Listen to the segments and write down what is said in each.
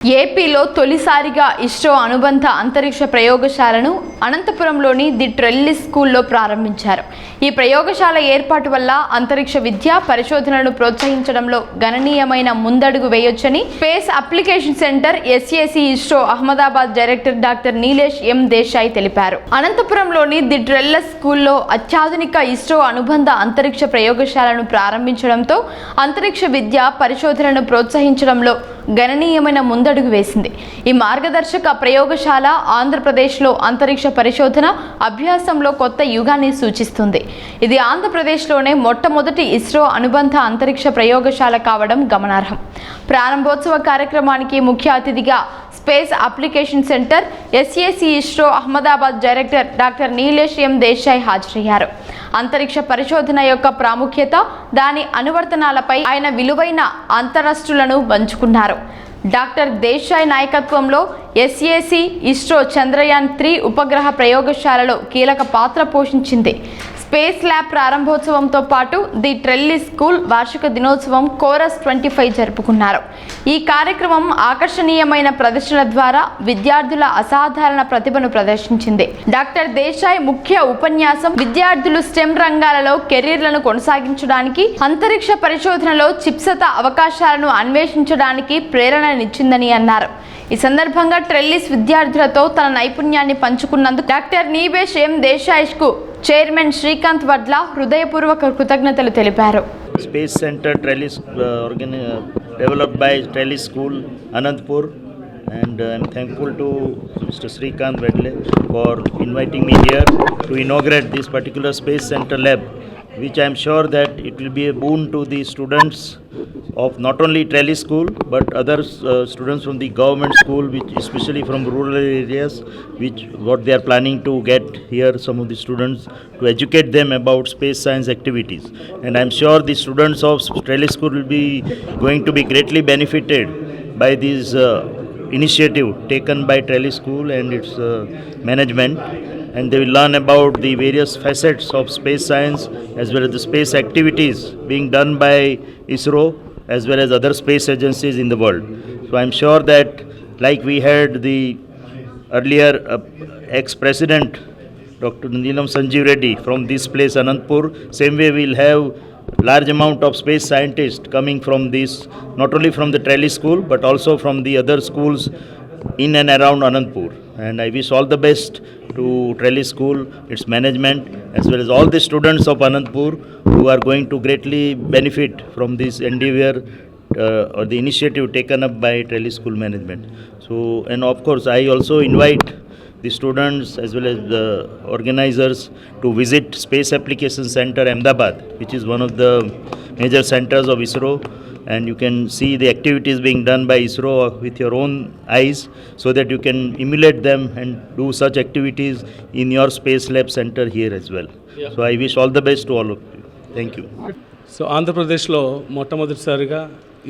ఏపీలో తొలిసారిగా ఇస్రో అనుబంధ అంతరిక్ష ప్రయోగశాలను అనంతపురంలోని ది ట్రెల్లి స్కూల్లో ప్రారంభించారు. ఈ ప్రయోగశాల ఏర్పాటు వల్ల అంతరిక్ష విద్య పరిశోధనలను ప్రోత్సహించడంలో గణనీయమైన ముందడుగు వేయొచ్చని space application centre SAC ISRO Ahmedabad director doctor Nilesh M Desai తెలిపారు. అనంతపురంలోని ది ట్రెల్ల స్కూల్లో అత్యాధునిక ఇస్రో అనుబంధ అంతరిక్ష ప్రయోగశాలను ప్రారంభించడంతో అంతరిక్ష విద్య పరిశోధనను ప్రోత్సహించడంలో గణనీయమైన ముందడుగు వేసింది. ఈ మార్గదర్శక ప్రయోగశాల ఆంధ్రప్రదేశ్లో అంతరిక్ష పరిశోధన అభ్యాసంలో కొత్త యుగాన్ని సూచిస్తుంది. ఇది ఆంధ్రప్రదేశ్లోనే మొట్టమొదటి ఇస్రో అనుబంధ అంతరిక్ష ప్రయోగశాల కావడం గమనార్హం. ప్రారంభోత్సవ కార్యక్రమానికి ముఖ్య అతిథిగా space application centre SAC ISRO Ahmedabad director doctor Nilesh M Desai హాజరయ్యారు. అంతరిక్ష పరిశోధన యొక్క ప్రాముఖ్యత దాని అనువర్తనాలపై ఆయన విలువైన అంతరస్టులను పంచుకున్నారు. డాక్టర్ దేశాయ్ నాయకత్వంలో ఎస్ఏసి ఇస్రో చంద్రయాన్ త్రీ ఉపగ్రహ ప్రయోగశాలలో కీలక పాత్ర పోషించింది. స్పేస్ ల్యాబ్ ప్రారంభోత్సవంతో పాటు ది ట్రెల్లీ స్కూల్ వార్షిక దినోత్సవం కోరస్ ట్వంటీ ఫైవ్ జరుపుకున్నారు. ఈ కార్యక్రమం ఆకర్షణీయమైన ప్రదర్శన ద్వారా విద్యార్థుల అసాధారణ ప్రతిభను ప్రదర్శించింది. డాక్టర్ దేశాయ్ ముఖ్య ఉపన్యాసం విద్యార్థులు స్టెమ్ రంగాలలో కెరీర్లను కొనసాగించడానికి అంతరిక్ష పరిశోధనలో చిప్సత అవకాశాలను అన్వేషించడానికి ప్రేరణనిచ్చిందని అన్నారు. ఈ సందర్భంగా ట్రెల్లిస్ విద్యార్థులతో తన నైపుణ్యాన్ని పంచుకున్నందుకు డాక్టర్ నీబేష్ ఎం దేశాయ్కు చైర్మన్ శ్రీకాంత్ వడ్ల హృదయపూర్వక కృతజ్ఞతలు తెలిపారు Space Center Trellis uh, organi- uh, developed by Trellis School, Anandpur. And uh, I'm thankful to Mr. Srikanth Vedle for inviting me here to inaugurate this particular Space Center lab, which I'm sure that it will be a boon to the students of not only Trellis School but other uh, students from the government school, which especially from rural areas, which what they are planning to get here, some of the students to educate them about space science activities. And I'm sure the students of Trellis School will be going to be greatly benefited by this uh, initiative taken by Trellis School and its uh, management. And they will learn about the various facets of space science as well as the space activities being done by ISRO as well as other space agencies in the world. So I'm sure that, like we had the earlier uh, ex-president Dr. Neelam Sanjeev Reddy from this place Anandpur, same way we'll have large amount of space scientists coming from this, not only from the Trellis school but also from the other schools in and around Anantpur. And I wish all the best to Trellis school, its management, as well as all the students of Anandpur who are going to greatly benefit from this endeavor uh, or the initiative taken up by Trellis School Management. So, and of course, I also invite the students as well as the organizers to visit Space Application Center Ahmedabad, which is one of the major centers of ISRO. And you can see the activities being done by ISRO with your own eyes so that you can emulate them and do such activities in your Space Lab Center here as well. So I wish all the best to all of you. Thank you. So ఆంధ్రప్రదేశ్లో మొట్టమొదటిసారిగా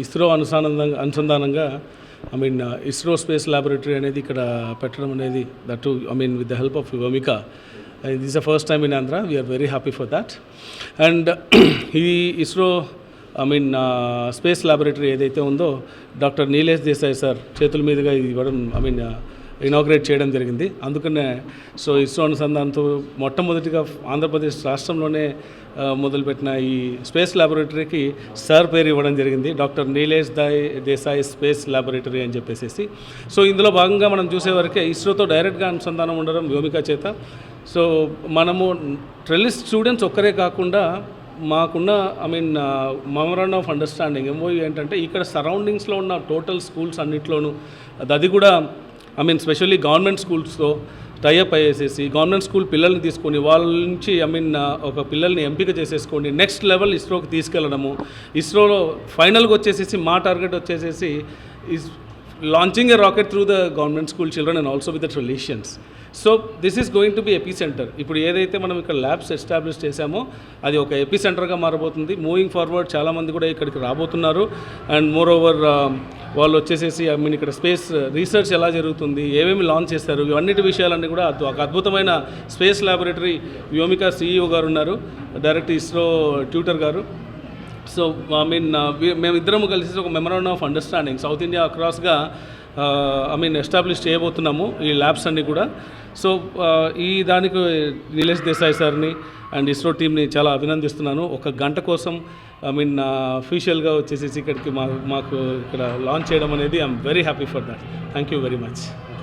ఇస్రో అనుసంధానంగా అనుసంధానంగా I mean ISRO space laboratory అనేది ఇక్కడ పెట్టడం అనేది that I mean with the help of Vyomika this the first time in Andhra we're very happy for that and ఈ ISRO I mean space laboratory ఏదైతే ఉందో డాక్టర్ నీలేష్ దేశాయ్ సార్ చేతుల మీదుగా ఇది ఇవ్వడం ఐ మీన్ ఇనాగ్రేట్ చేయడం జరిగింది. అందుకనే సో ఇస్రో అనుసంధానంతో మొట్టమొదటిగా ఆంధ్రప్రదేశ్ రాష్ట్రంలోనే మొదలుపెట్టిన ఈ స్పేస్ ల్యాబొరేటరీకి సార్ పేరు ఇవ్వడం జరిగింది. డాక్టర్ నీలేష్ దాయ్ దేశాయ్ స్పేస్ ల్యాబొరేటరీ అని చెప్పేసి సో ఇందులో భాగంగా మనం చూసేవరకే ఇస్రోతో డైరెక్ట్గా అనుసంధానం ఉండడం వ్యోమిక చేత. సో మనము ట్రెల్లిస్ట్ స్టూడెంట్స్ ఒక్కరే కాకుండా మాకున్న I mean memorandum of understanding ఏమో ఏంటంటే ఇక్కడ సరౌండింగ్స్లో ఉన్న టోటల్ స్కూల్స్ అన్నిట్లోనూ అది- కూడా ఐ మీన్ స్పెషల్లీ గవర్నమెంట్ స్కూల్స్తో టైఅప్ అయ్యేసేసి గవర్నమెంట్ స్కూల్ పిల్లల్ని తీసుకొని వాళ్ళ నుంచి ఐ మీన్ uh, ఒక పిల్లల్ని ఎంపిక చేసేసుకోండి. Next level ఇస్రోకి తీసుకెళ్ళడము. ఇస్రోలో ఫైనల్గా వచ్చేసేసి మా టార్గెట్ వచ్చేసేసి is launching a rocket through the government school children and also with the relations so this is going to be AP centre ఇప్పుడు ఏదైతే మనం ఇక్కడ ల్యాబ్స్ ఎస్టాబ్లిష్ చేశామో అది ఒక ఎపీ సెంటర్గా మారబోతుంది మూవింగ్ ఫార్వర్డ్ చాలామంది కూడా ఇక్కడికి రాబోతున్నారు. అండ్ మోర్ ఓవర్ వాళ్ళు వచ్చేసేసి ఐ మీన్ ఇక్కడ స్పేస్ రీసెర్చ్ ఎలా జరుగుతుంది ఏమేమి లాంచ్ చేస్తారు ఇవన్నిటి విషయాలన్నీ కూడా ఒక అద్భుతమైన స్పేస్ ల్యాబొరేటరీ వ్యోమిక సీఈఓ గారు ఉన్నారు direct ISRO tutor garu. So I mean మేమిద్దరము కలిసి ఒక memorandum of understanding south India అక్రాస్గా I mean establish చేయబోతున్నాము ఈ ల్యాబ్స్ అన్నీ కూడా. సో ఈ దానికి నీలేష్ దేశాయ్ సార్ని అండ్ ఇస్రో టీమ్ని చాలా అభినందిస్తున్నాను. ఒక గంట కోసం ఐ మీన్ అఫీషియల్గా వచ్చేసి ఇక్కడికి మా మాకు ఇక్కడ లాంచ్ చేయడం అనేది I'm very happy for that thank you very much